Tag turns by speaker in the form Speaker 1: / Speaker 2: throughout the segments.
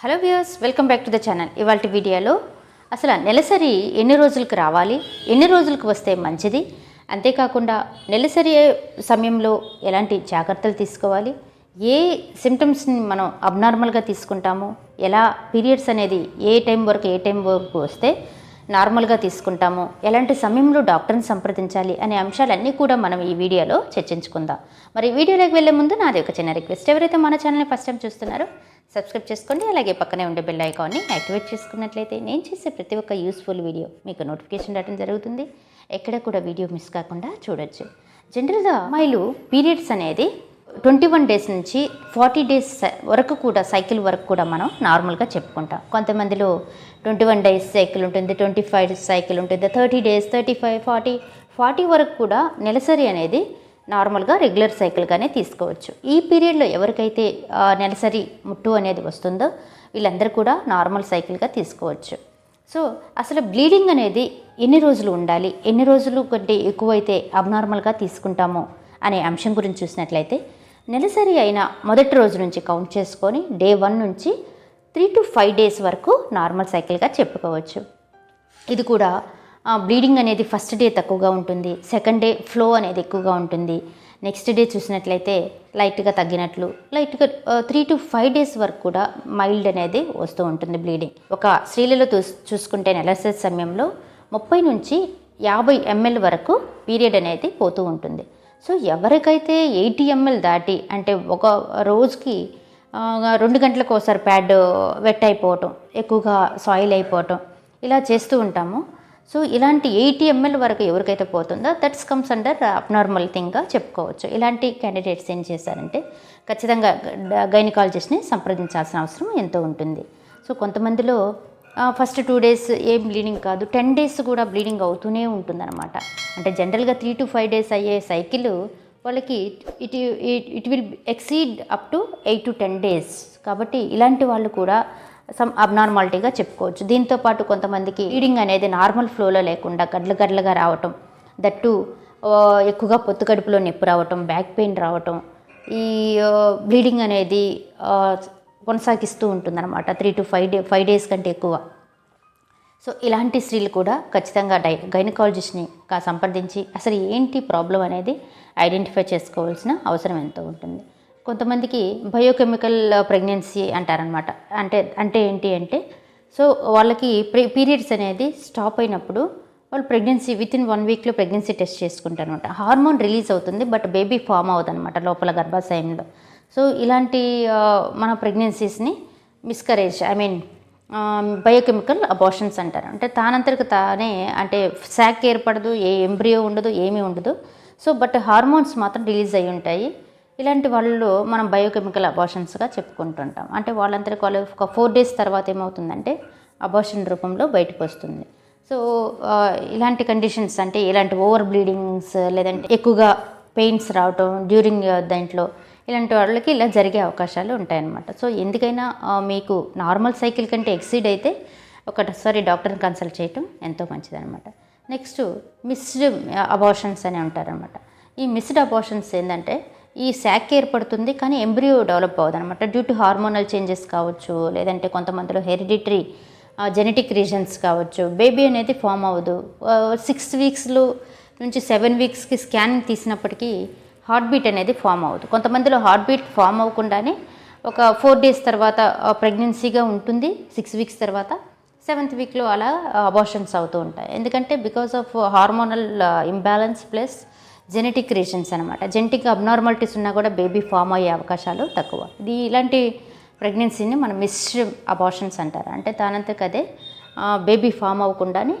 Speaker 1: Hello viewers welcome back to the channel. ఇవాళ వీడియోలో అసలు నెలసరి ఎన్ని రోజులకు రావాలి? ఎన్ని రోజులకు వస్తే మంచిది? అంతేకాకుండా నెలసరి సమయంలో ఎలాంటి జాగ్రత్తలు తీసుకోవాలి? ఏ సిమ్టమ్స్ని మనం అబ్నార్మల్గా తీసుకుంటాము? ఎలా పీరియడ్స్ అనేది ఏ టైం వరకు ఏ టైం వరకు వస్తే నార్మల్గా తీసుకుంటాము. ఎలాంటి సమయంలో డాక్టర్ని సంప్రదించాలి అనే అంశాలన్నీ కూడా మనం ఈ వీడియోలో చర్చించుకుందాం. మరి వీడియోలోకి వెళ్ళే ముందు నాది ఒక చిన్న రిక్వెస్ట్. ఎవరైతే మన ఛానల్ని ఫస్ట్ టైం చూస్తున్నారో సబ్స్క్రైబ్ చేసుకోండి. అలాగే పక్కనే ఉండే బెల్ ఐకాన్ని యాక్టివేట్ చేసుకున్నట్లయితే నేను చేసే ప్రతి ఒక్క యూస్ఫుల్ వీడియో మీకు నోటిఫికేషన్ రావడం జరుగుతుంది. ఎక్కడ కూడా వీడియో మిస్ కాకుండా చూడొచ్చు. జనరల్గా అమ్మాయిలు పీరియడ్స్ అనేది ట్వంటీ వన్ డేస్ నుంచి ఫార్టీ డేస్ వరకు కూడా సైకిల్ వరకు కూడా మనం నార్మల్గా చెప్పుకుంటాం. కొంతమందిలో ట్వంటీ వన్ డేస్ సైకిల్ ఉంటుంది ట్వంటీ ఫైవ్ సైకిల్ ఉంటుంది thirty days thirty five forty forty వరకు కూడా నెలసరి అనేది నార్మల్గా రెగ్యులర్ సైకిల్గానే తీసుకోవచ్చు. ఈ పీరియడ్లో ఎవరికైతే నెలసరి ముట్టు అనేది వస్తుందో వీళ్ళందరూ కూడా నార్మల్ సైకిల్గా తీసుకోవచ్చు. సో అసలు బ్లీడింగ్ అనేది ఎన్ని రోజులు ఉండాలి? ఎన్ని రోజులు కంటే ఎక్కువైతే అబ్నార్మల్గా తీసుకుంటామో? అనే అంశం గురించి చూసినట్లయితే నెలసరి అయిన మొదటి రోజు నుంచి కౌంట్ చేసుకొని డే వన్ నుంచి త్రీ టు ఫైవ్ డేస్ వరకు నార్మల్ సైకిల్గా చెప్పుకోవచ్చు. ఇది కూడా బ్లీడింగ్ అనేది ఫస్ట్ డే తక్కువగా ఉంటుంది సెకండ్ డే ఫ్లో అనేది ఎక్కువగా ఉంటుంది. నెక్స్ట్ డే చూసినట్లయితే లైట్గా తగ్గినట్లు లైట్గా త్రీ టు ఫైవ్ డేస్ వరకు కూడా మైల్డ్ అనేది వస్తూ ఉంటుంది బ్లీడింగ్ ఒక స్త్రీలలో చూస్- చూసుకుంటే నెలసరి సమయంలో ముప్పై నుంచి యాభై ఎంఎల్ వరకు పీరియడ్ అనేది పోతూ ఉంటుంది. సో ఎవరికైతే ఎయిటీ ఎంఎల్ దాటి అంటే ఒక రోజుకి రెండు గంటలకు ఒకసారి ప్యాడ్ వెట్ అయిపోవటం ఎక్కువగా సాయిల్ అయిపోవటం ఇలా చేస్తూ ఉంటాము. సో ఇలాంటి ఎయిటీ ఎంఎల్ వరకు ఎవరికైతే పోతుందో దట్స్ కమ్స్ అండర్ అబ్నార్మల్ థింగ్గా చెప్పుకోవచ్చు. ఇలాంటి క్యాండిడేట్స్ ఏం చేశారంటే ఖచ్చితంగా గైనకాలజిస్ట్ని సంప్రదించాల్సిన అవసరం ఎంతో ఉంటుంది. సో కొంతమందిలో ఫస్ట్ టూ డేస్ ఏం బ్లీడింగ్ కాదు. టెన్ డేస్ కూడా బ్లీడింగ్ అవుతూనే ఉంటుందన్నమాట. అంటే జనరల్గా త్రీ టు ఫైవ్ డేస్ అయ్యే సైకిల్ వాళ్ళకి it it will exceed up to eight to ten days కాబట్టి ఇలాంటి వాళ్ళు కూడా సమ్ అబ్నార్మాలిటీగా చెప్పుకోవచ్చు. దీంతో పాటు కొంతమందికి బ్లీడింగ్ అనేది నార్మల్ ఫ్లోలో లేకుండా గడ్లు గడ్లగా రావటం దట్టు ఆ, ఎక్కువగా పొత్తు కడుపులో నొప్పి రావటం బ్యాక్ పెయిన్ రావటం ఈ బ్లీడింగ్ అనేది కొనసాగిస్తూ ఉంటుందన్నమాట. Three to five day five days కంటే ఎక్కువ. సో ఇలాంటి స్త్రీలు కూడా ఖచ్చితంగా డై గైనకాలజిస్ట్ని కా సంప్రదించి అసలు ఏంటి ప్రాబ్లం అనేది ఐడెంటిఫై చేసుకోవాల్సిన అవసరం ఎంతో ఉంటుంది. కొంతమందికి బయోకెమికల్ ప్రెగ్నెన్సీ అంటారనమాట అంటే అంటే ఏంటి అంటే సో వాళ్ళకి పీరియడ్స్ అనేది స్టాప్ అయినప్పుడు వాళ్ళు ప్రెగ్నెన్సీ విత్ ఇన్ వన్ వీక్లో ప్రెగ్నెన్సీ టెస్ట్ చేసుకుంటారు అనమాట హార్మోన్ రిలీజ్ అవుతుంది బట్ బేబీ ఫామ్ అవుతుంది అనమాట లోపల గర్భాశయంలో. సో ఇలాంటి మన ప్రెగ్నెన్సీస్ని miscarriage I mean biochemical abortions అంటారు. అంటే తానంతరకు తానే అంటే శాక్ ఏర్పడదు ఏ ఎంబ్రియో ఉండదు ఏమీ ఉండదు. సో బట్ హార్మోన్స్ మాత్రం రిలీజ్ అయి ఉంటాయి. ఇలాంటి వాళ్ళు మనం బయోకెమికల్ అబార్షన్స్గా చెప్పుకుంటుంటాం. అంటే వాళ్ళంతరికి వాళ్ళు ఒక ఫోర్ డేస్ తర్వాత ఏమవుతుందంటే అబార్షన్ రూపంలో బయటకు వస్తుంది. సో ఇలాంటి కండిషన్స్ అంటే ఇలాంటి ఓవర్ బ్లీడింగ్స్ లేదంటే ఎక్కువగా పెయిన్స్ రావటం డ్యూరింగ్ దాంట్లో ఇలాంటి వాళ్ళకి ఇలా జరిగే అవకాశాలు ఉంటాయన్నమాట. సో ఎందుకైనా మీకు నార్మల్ సైకిల్ కంటే ఎక్సీడ్ అయితే ఒకసారి డాక్టర్ని కన్సల్ట్ చేయటం ఎంతో మంచిదనమాట నెక్స్ట్ మిస్డ్ అబార్షన్స్ అని ఉంటారనమాట ఈ మిస్డ్ అబార్షన్స్ ఏంటంటే ఈ శాక్ ఏర్పడుతుంది కానీ ఎంబ్రియో డెవలప్ అవ్వదు అనమాట డ్యూ టు హార్మోనల్ చేంజెస్ కావచ్చు లేదంటే కొంతమందిలో హెరిడిటరీ జెనెటిక్ రీజన్స్ కావచ్చు బేబీ అనేది ఫామ్ అవ్వదు. సిక్స్ వీక్స్లో నుంచి సెవెన్ వీక్స్కి స్కానింగ్ తీసినప్పటికీ హార్ట్ బీట్ అనేది ఫామ్ అవ్వదు. కొంతమందిలో హార్ట్ బీట్ ఫామ్ అవ్వకుండానే ఒక ఫోర్ డేస్ తర్వాత ప్రెగ్నెన్సీగా ఉంటుంది. సిక్స్ వీక్స్ తర్వాత సెవెంత్ వీక్లో అలా అబార్షన్స్ అవుతూ ఉంటాయి. ఎందుకంటే because of hormonal imbalance plus genetic reasons అనమాట జెనెటిక్ అబ్నార్మాలిటీస్ ఉన్నా కూడా బేబీ ఫామ్ అయ్యే అవకాశాలు తక్కువ. ఇది ఇలాంటి ప్రెగ్నెన్సీని మనం మిస్డ్ అబార్షన్స్ అంటారు. అంటే దానంతకదే అదే బేబీ ఫామ్ అవ్వకుండానే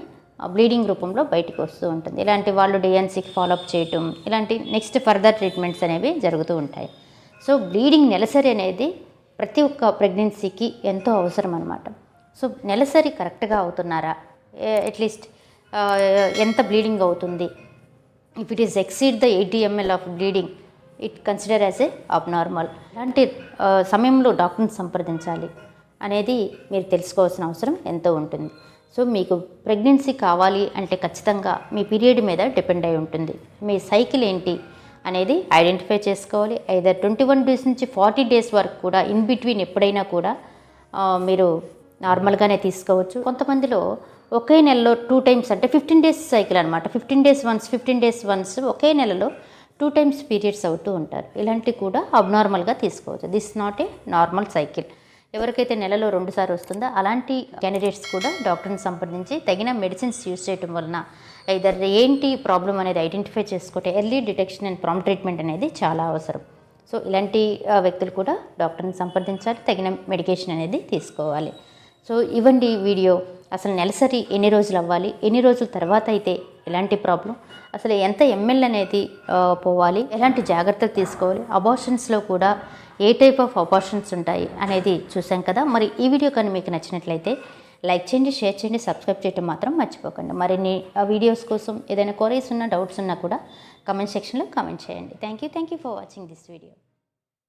Speaker 1: బ్లీడింగ్ రూపంలో బయటకు వస్తూ ఉంటుంది. ఇలాంటి వాళ్ళు డిఎన్సీకి ఫాలోఅప్ చేయటం ఇలాంటి నెక్స్ట్ ఫర్దర్ ట్రీట్మెంట్స్ అనేవి జరుగుతూ ఉంటాయి. సో బ్లీడింగ్ నెలసరి అనేది ప్రతి ఒక్క ప్రెగ్నెన్సీకి ఎంతో అవసరం అనమాట సో నెలసరి కరెక్ట్గా అవుతున్నారా? అట్లీస్ట్ ఎంత బ్లీడింగ్ అవుతుంది? If it is exceed the eighty ML of bleeding it consider as a abnormal అలాంటి సమయంలో డాక్టర్ని సంప్రదించాలి అనేది మీరు తెలుసుకోవాల్సిన అవసరం ఎంతో ఉంటుంది. సో మీకు ప్రెగ్నెన్సీ కావాలి అంటే ఖచ్చితంగా మీ పీరియడ్ మీద డిపెండ్ అయి ఉంటుంది. మీ సైకిల్ ఏంటి అనేది ఐడెంటిఫై చేసుకోవాలి. ఐదర్ ట్వంటీ వన్ డేస్ నుంచి ఫార్టీ డేస్ వరకు కూడా ఇన్ బిట్వీన్ ఎప్పుడైనా కూడా మీరు నార్మల్గానే తీసుకోవచ్చు. కొంతమందిలో ఒకే నెలలో టూ టైమ్స్ అంటే ఫిఫ్టీన్ డేస్ సైకిల్ అనమాట fifteen days once fifteen days once ఒకే నెలలో టూ టైమ్స్ పీరియడ్స్ అవుతూ ఉంటారు. ఇలాంటివి కూడా అబ్నార్మల్గా తీసుకోవచ్చు. This not a normal cycle. ఎవరికైతే నెలలో రెండుసార్లు వస్తుందో అలాంటి క్యాండిడేట్స్ కూడా డాక్టర్ని సంప్రదించి తగిన మెడిసిన్స్ యూజ్ చేయటం వలన ఇదర్ ఏంటి ప్రాబ్లం అనేది ఐడెంటిఫై చేసుకుంటే early detection and prompt treatment అనేది చాలా అవసరం. సో ఇలాంటి వ్యక్తులు కూడా డాక్టర్ని సంప్రదించాలి తగిన మెడికేషన్ అనేది తీసుకోవాలి. సో ఇవ్వండి వీడియో అసలు నెలసరి ఎన్ని రోజులు అవ్వాలి? ఎన్ని రోజుల తర్వాత అయితే ఎలాంటి ప్రాబ్లం? అసలు ఎంత ఎంఎల్ అనేది పోవాలి? ఎలాంటి జాగ్రత్తలు తీసుకోవాలి? అబార్షన్స్లో కూడా ఏ టైప్ ఆఫ్ అబార్షన్స్ ఉంటాయి అనేది చూసాం కదా? మరి ఈ వీడియో కానీ మీకు నచ్చినట్లయితే లైక్ చేయండి షేర్ చేయండి సబ్స్క్రైబ్ చేయడం మాత్రం మర్చిపోకండి. మరిన్ని ఆ వీడియోస్ కోసం ఏదైనా క్వరీస్ ఉన్నా డౌట్స్ ఉన్నా కూడా కమెంట్ సెక్షన్లో కమెంట్ చేయండి. Thank you thank you for watching this video